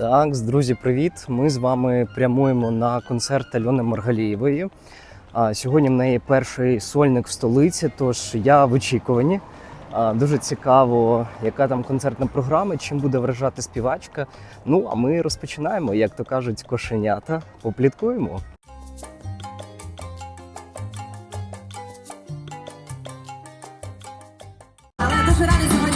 Так, друзі, привіт! Ми з вами прямуємо на концерт Альони Маргалієвої. А, Сьогодні в неї перший сольник в столиці, тож я в очікуванні. Дуже цікаво, яка там концертна програма, чим буде вражати співачка. Ну, а ми розпочинаємо, як то кажуть, кошенята. Попліткуємо. Дуже раді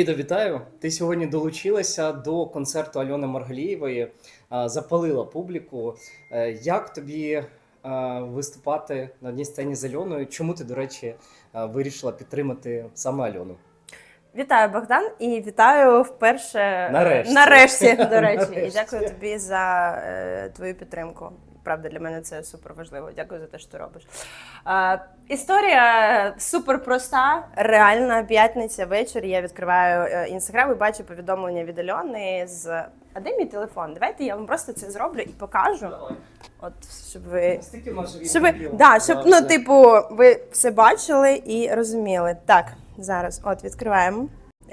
Лідо, вітаю! Ти сьогодні долучилася до концерту Альони Маргалієвої, запалила публіку. Е, Як тобі виступати на одній сцені з Альоною? Чому ти, до речі, вирішила підтримати саме Альону? Вітаю, Богдан, і вітаю вперше Нарешті. нарешті до речі. Нарешті. І дякую тобі за е, твою підтримку. Правда, для мене це супер важливо. Дякую за те, що ти робиш. Е, історія супер проста. Реальна п'ятниця вечір. Я відкриваю інстаграм і бачу повідомлення від Альони з. А де мій телефон? Давайте я вам просто це зроблю і покажу. От щоб ви щоб ви, да, щоб, ну, типу, ви все бачили і розуміли. Так, зараз, от відкриваємо.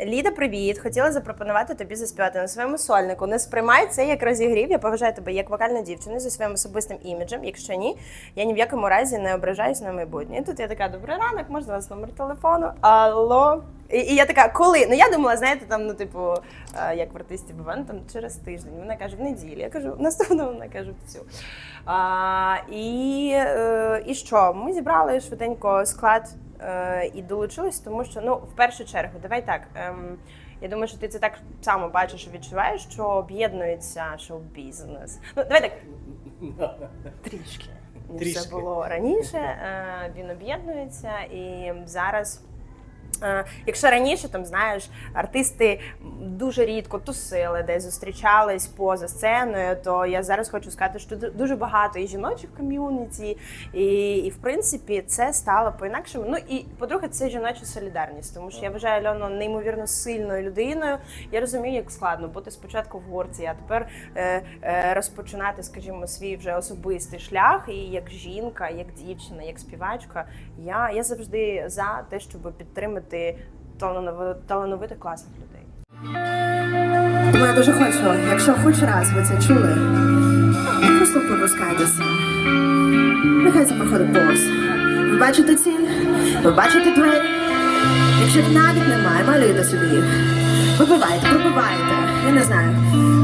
Ліда, привіт! Хотіла запропонувати тобі заспівати на своєму сольнику. Не сприймай це як розігрів. Я поважаю тебе як вокальну дівчину зі своїм особистим іміджем. Якщо ні, я ні в якому разі не ображаюсь на майбутнє. І тут я така, добрий ранок, можна вас номер телефону? Алло. І, і я така, коли? Ну я думала, знаєте, там, ну, типу, е, як в артистів буває, ну, там через тиждень. Вона каже, в неділю. Я кажу, наступного вона каже, в цю. А, і, е, і що? Ми зібрали швиденько склад і долучились, тому що ну, в першу чергу, давай так. Ем, я думаю, що ти це так само бачиш і відчуваєш, що об'єднується шоу-бізнес. Ну, давай так, трішки. Ніж це було раніше. Е, він об'єднується і зараз. Е, Якщо раніше там знаєш, артисти дуже рідко тусили, десь зустрічались поза сценою, то я зараз хочу сказати, що дуже багато і жіночих ком'юніті, і, і в принципі це стало по-інакшому. Ну і по-друге, це жіноча солідарність, тому що я вважаю Альону неймовірно сильною людиною. Я розумію, як складно бути спочатку в горці, а тепер е, е, розпочинати, скажімо, свій вже особистий шлях. І як жінка, як дівчина, як співачка, я, я завжди за те, щоб підтримати таланови- талановитих класних людей. Тому я дуже хочу, якщо хоч раз ви це чули, просто пропускайтеся. Нехай це проходить повз. Ви бачите ціль, ви бачите двері. Якщо навіть немає, малюйте собі. Вибивайте, пробивайте, я не знаю.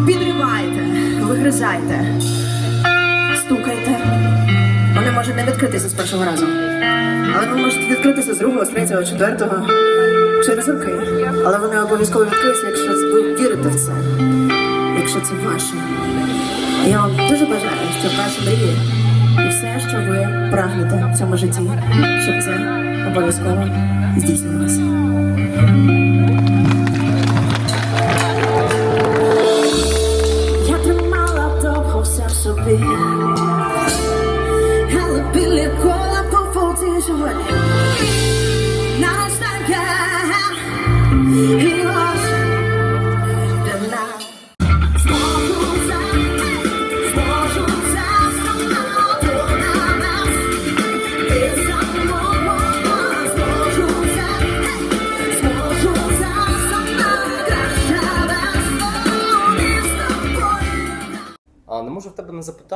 Підривайте, вигризайте, стукайте. Можуть не відкритися з першого разу. Але ви можете відкритися з другого, з третього, четвертого через роки. Але вони обов'язково відкриються, якщо ви вірите в це, якщо це ваше. Я вам дуже бажаю, щоб ваші мрії і все, що ви прагнете в цьому житті, щоб це обов'язково здійснилося. Я тримала довго все собі. 是稳定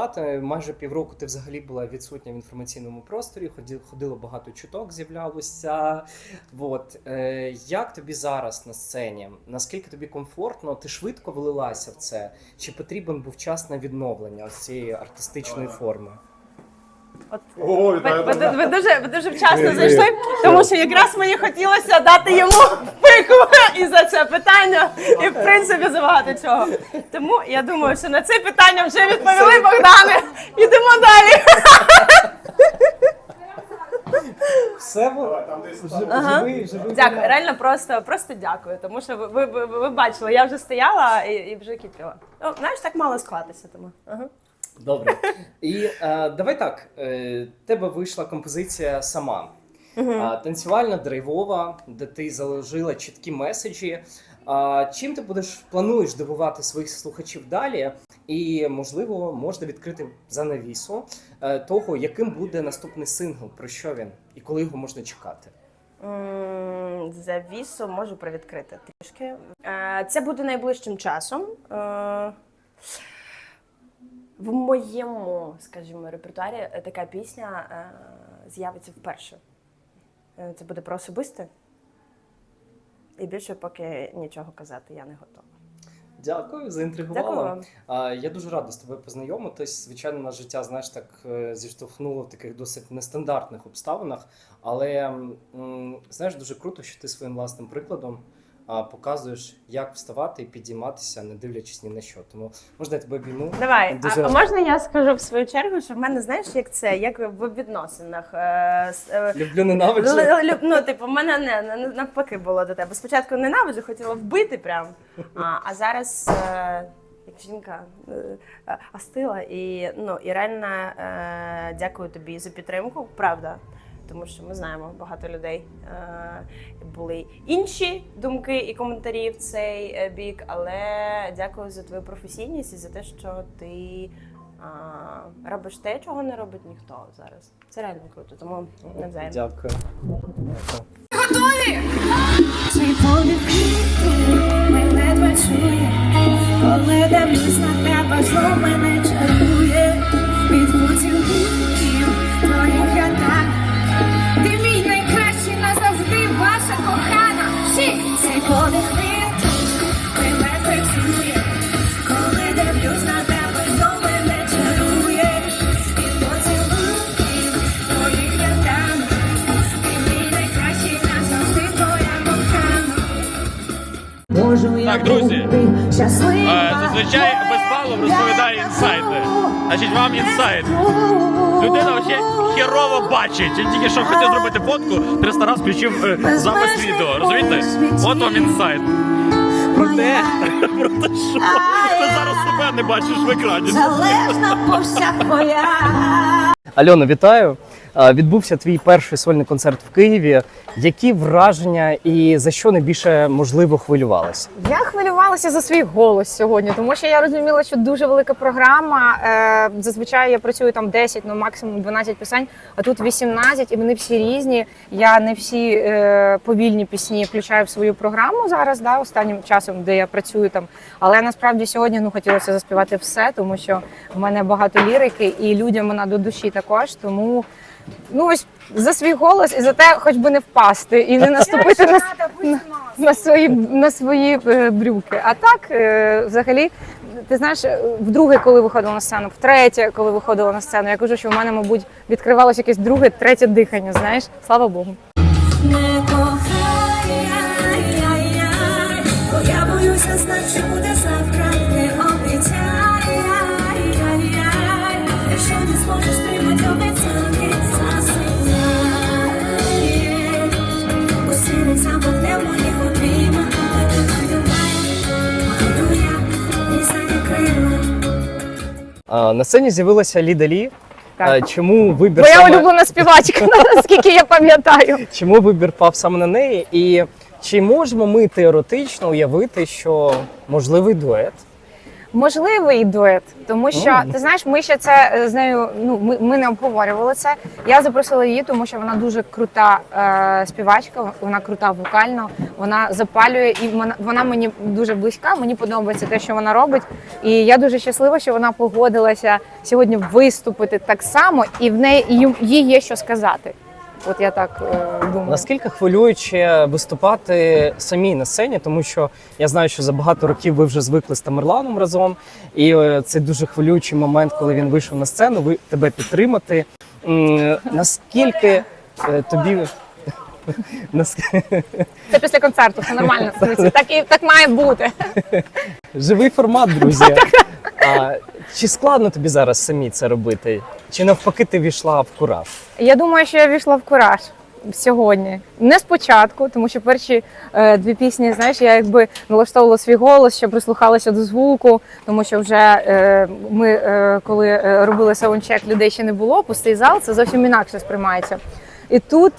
запитати. Майже півроку ти взагалі була відсутня в інформаційному просторі, ходило багато чуток, з'являлося. От. Е, як тобі зараз на сцені? Наскільки тобі комфортно? Ти швидко влилася в це? Чи потрібен був час на відновлення цієї артистичної форми? От О, ви, вітаю ви, тебе. ви дуже ви дуже вчасно зайшли, тому що якраз мені хотілося дати йому пику і за це питання, і в принципі за багато чого. Тому я думаю, що на це питання вже відповіли Богдане. Ідемо далі. Все Там десь Ага. живий, живий. Дякую, реально просто, просто дякую, тому що ви, ви, ви, ви бачили, я вже стояла і, і вже кипіла. Ну, знаєш, так мало склатися тому. Ага. Добре. І е, давай так. Е, тебе вийшла композиція сама. А, танцювальна, драйвова, де ти заложила чіткі меседжі. А, чим ти будеш плануєш дивувати своїх слухачів далі? І можливо можна відкрити занавісу е, того, яким буде наступний сингл, про що він і коли його можна чекати. М, Завісу можу привідкрити трішки. Е, Це буде найближчим часом. Е, В моєму, скажімо, репертуарі е, така пісня е, з'явиться вперше. Е, Це буде про особисте. І більше поки нічого казати я не готова. Дякую, заінтригувала. Дякую Я дуже радий з тобою познайомитись. Звичайно, наше життя, знаєш, так зіштовхнуло в таких досить нестандартних обставинах. Але знаєш, дуже круто, що ти своїм власним прикладом а, показуєш, як вставати і підійматися, не дивлячись ні на що. Тому можна я тебе обійму? Давай, Дуже- а, можна я скажу в свою чергу, що в мене, знаєш, як це, як в відносинах. Е, е, Люблю ненавиджу. Ну, типу, в мене не, навпаки було до тебе. Спочатку ненавиджу, хотіла вбити прям. А, а зараз е, як жінка остила. І, ну, і реально е, дякую тобі за підтримку, правда. Тому що ми знаємо, багато людей е, були інші думки і коментарі в цей е, бік, але дякую за твою професійність і за те, що ти робиш те, чого не робить ніхто зараз. Це реально круто, тому навзаєм. Дякую. Цей подих мене чує, коли дивлюсь на тебе, знов мене чарує Можу я Так, друзі, щаслива. Е, Зазвичай Безпалов розповідає інсайти. Значить, вам інсайт. Людина вообще херово бачить. Він тільки що хотів зробити фотку, 300 раз включив е, запис відео. Розумієте? От вам інсайт. Про те, про те, що ти зараз себе не бачиш в екрані. Залежна по вся твоя. Альона, вітаю. А, Відбувся твій перший сольний концерт в Києві. Які враження і за що найбільше можливо хвилювалася? Я хвилювалася за свій голос сьогодні, тому що я розуміла, що дуже велика програма. Е, зазвичай я працюю там 10, ну максимум 12 пісень, а тут 18, і вони всі різні. Я не всі е, повільні пісні включаю в свою програму зараз, да, останнім часом, де я працюю там. Але насправді сьогодні ну хотілося заспівати все, тому що в мене багато лірики, і людям вона до душі також. Тому ну ось за свій голос і за те, хоч би не впасти і не наступити на, на, на свої на свої е, брюки. А так, е, взагалі, ти знаєш, е, вдруге, коли виходила на сцену, втретє, коли виходила на сцену, я кажу, що в мене, мабуть, відкривалося якесь друге, третє дихання. Знаєш, слава Богу. На сцені з'явилася Ліда Лі. Так. Чому вибір Моя саме, улюблена співачка, наскільки я пам'ятаю. чому вибір пав саме на неї? І чи можемо ми теоретично уявити, що можливий дует? Можливий дует, тому що ти знаєш, ми ще це е, з нею. Ну ми, ми не обговорювали це. Я запросила її, тому що вона дуже крута е, співачка, вона крута вокально, вона запалює і вона, вона мені дуже близька. Мені подобається те, що вона робить. І я дуже щаслива, що вона погодилася сьогодні виступити так само, і в неї їй є що сказати. От я так е, думаю. Наскільки хвилююче виступати самій на сцені, тому що я знаю, що за багато років ви вже звикли з Тамерланом разом, і е, це дуже хвилюючий момент, коли він вийшов на сцену, ви тебе підтримати. М, Наскільки е, тобі Наск- Це після концерту, все нормально. Це так і так має бути. живий формат, друзі? А, чи складно тобі зараз самі це робити? Чи навпаки ти війшла в кураж? Я думаю, що я війшла в кураж сьогодні. Не спочатку, тому що перші е, дві пісні, знаєш, я якби налаштовувала свій голос, ще прислухалася до звуку, тому що вже е, ми, е, коли е, робили саундчек, людей ще не було, пустий зал, це зовсім інакше сприймається. І тут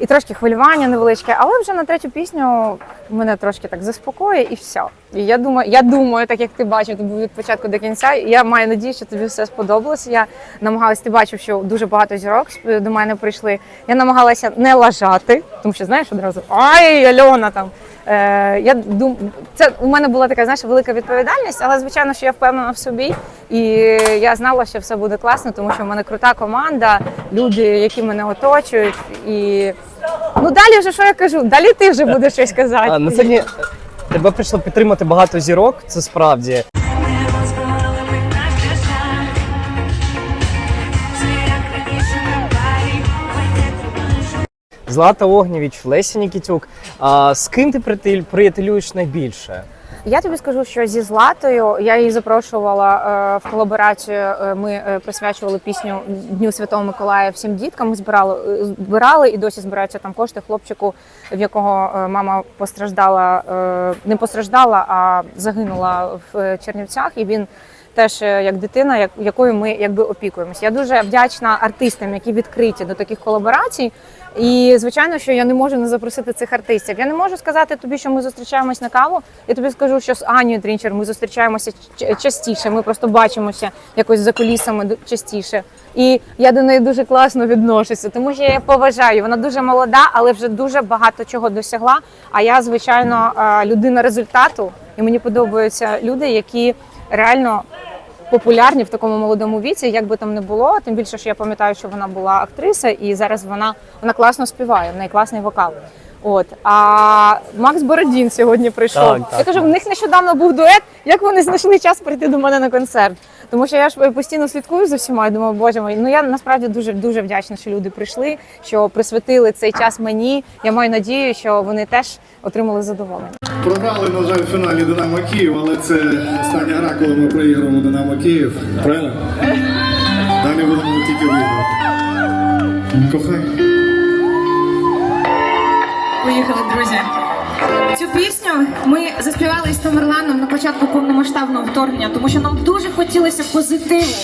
і трошки хвилювання невеличке, але вже на третю пісню мене трошки так заспокоює і все. І я думаю, я думаю, так як ти бачив, ти був від початку до кінця. і Я маю надію, що тобі все сподобалося. Я намагалася, ти бачив, що дуже багато зірок до мене прийшли. Я намагалася не лажати, тому що знаєш одразу ай, Альона там. Е, я дум... Це у мене була така знаєш, велика відповідальність, але звичайно, що я впевнена в собі, і я знала, що все буде класно, тому що в мене крута команда, люди, які мене оточують. І ну далі вже що я кажу? Далі ти вже будеш щось казати. А, на сьогодні тебе прийшло підтримати багато зірок, це справді. Злата Огнєвіч, Леся Нікітюк. А з ким ти приятелюєш найбільше? Я тобі скажу, що зі Златою я її запрошувала е, в колаборацію. Е, Ми е, присвячували пісню Дню Святого Миколая всім діткам. Ми збирали, збирали і досі збираються там кошти хлопчику, в якого мама постраждала, не постраждала, а загинула в Чернівцях. І він теж е, як дитина, як якою ми якби опікуємося. Я дуже вдячна артистам, які відкриті до таких колаборацій. І звичайно, що я не можу не запросити цих артистів. Я не можу сказати тобі, що ми зустрічаємось на каву. Я тобі скажу, що з Анією Трінчер ми зустрічаємося частіше. Ми просто бачимося якось за кулісами ду- частіше. І я до неї дуже класно відношуся, тому що я її поважаю. Вона дуже молода, але вже дуже багато чого досягла. А я, звичайно, е, людина результату, і мені подобаються люди, які реально популярні в такому молодому віці, як би там не було. Тим більше, що я пам'ятаю, що вона була актриса, і зараз вона, вона класно співає, в неї класний вокал. От а Макс Бородін сьогодні прийшов. Так, так, я кажу, так. в них нещодавно був дует. Як вони знайшли час прийти до мене на концерт? Тому що я ж постійно слідкую за всіма. і думаю, боже мій, ну я насправді дуже дуже вдячна, що люди прийшли, що присвятили цей час мені. Я маю надію, що вони теж отримали задоволення. Програли, на жаль, в фіналі Динамо Київ, але це остання гра, коли ми проіграємо Динамо Київ. Правильно? Далі будемо тільки виграти. Кохай. Поїхали, друзі. Цю пісню ми заспівали із Тамерланом на початку повномасштабного вторгнення, тому що нам дуже хотілося позитиву.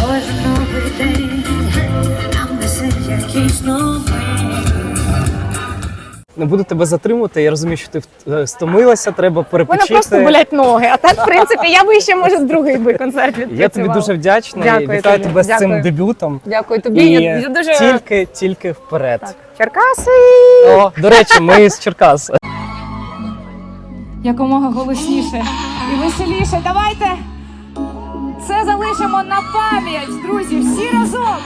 Кожен новий день там несе якийсь новий. Не буду тебе затримувати. Я розумію, що ти е, стомилася, треба перепочити. просто болять ноги. А так, в принципі, я би ще може другий би концерт відпрацювала. Я тобі дуже вдячний. Дякую Вітаю тобі. тебе з цим дебютом. Дякую тобі. І Я, я дуже тільки, тільки вперед. так. Черкаси. О, до речі, ми з Черкас. Якомога голосніше і веселіше. Давайте це залишимо на пам'ять, друзі, всі разом.